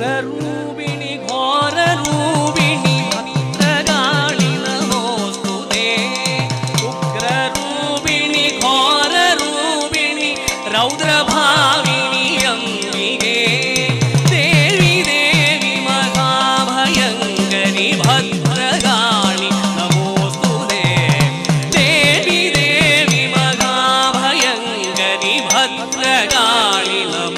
உக்ரரூபிணி கோரூபிணி பத்ரகாளி நமோஸ்துதே உக்ரரூபிணி கோரூபிணி ரௌத்ரபாவினி அம்பிகே தேவி தேவி மகாபயங்கரி பத்ரகாளி நமோஸ்துதே தேவி தேவி மகாபயங்கரி பத்ரகாளி நமோ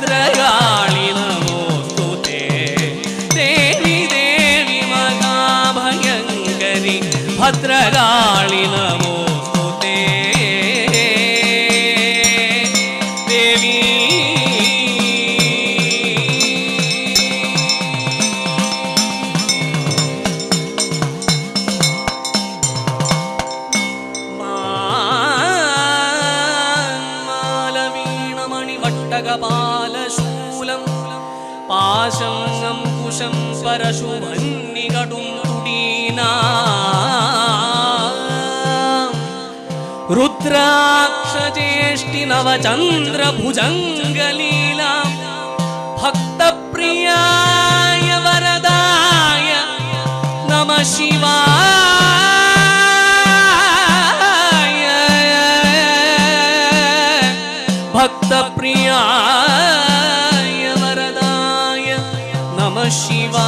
ಭದ್ರಗಾಳಿನ ಓದುತ್ತೆ ದೇವಿ ದೇವಿ. ಮಗಾ ಭಯಂಕರಿ ಭದ್ರಗಾಳಿನ Bhagavan पाशं शङ्कुशं स्वरशुभन्निकडुं रुडीना रुद्राक्षचेष्टि भक्तप्रिया Shiva.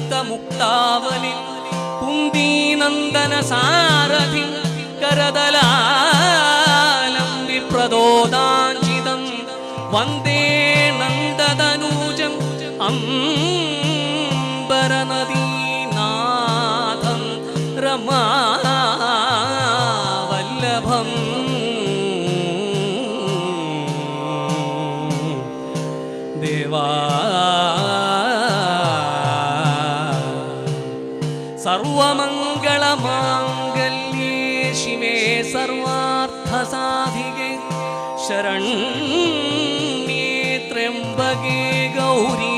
സംസക്തമുക്താവലി കുന്ദീനന്ദന സാരഥി കരതലാലം വിപ്രദോദാഞ്ചിതം വന്ദേ നന്ദതനൂജം അംബരനദീനാഥം രമാവല്ലഭം സർവമംഗളമാംഗല്യേ ശിവേ സർവാർത്ഥസാധികേ ശരണ്യേ ത്രയംബകേ ഗൗരി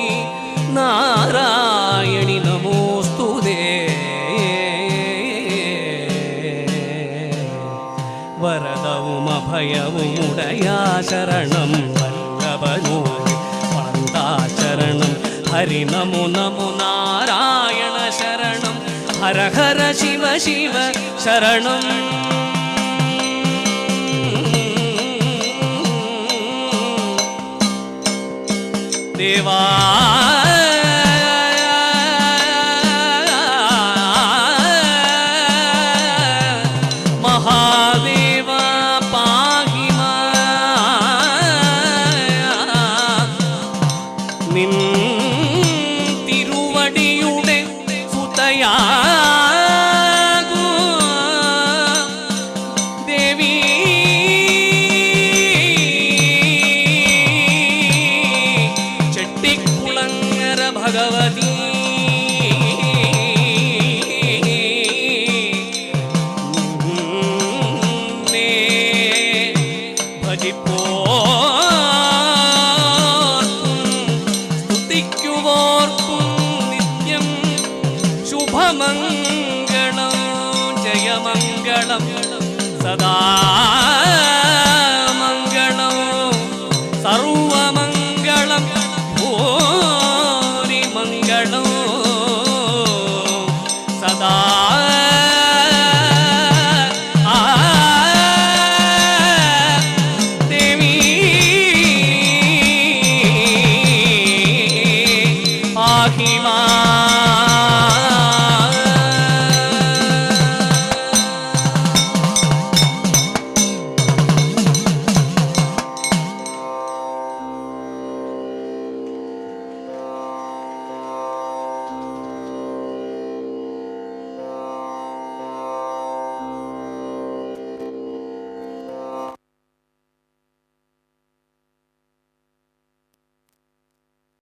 നാരായണി നമോസ്തുതേ വരദവും അഭയവും ഉടയാ ശരണം വല്ലഭനോരി പന്താചരണം. ഹരി നമോ നമോ നാരായണ ശരണം हर हर शिव शिव शरण। ശുഭമംഗളം ജയമംഗളം സദാ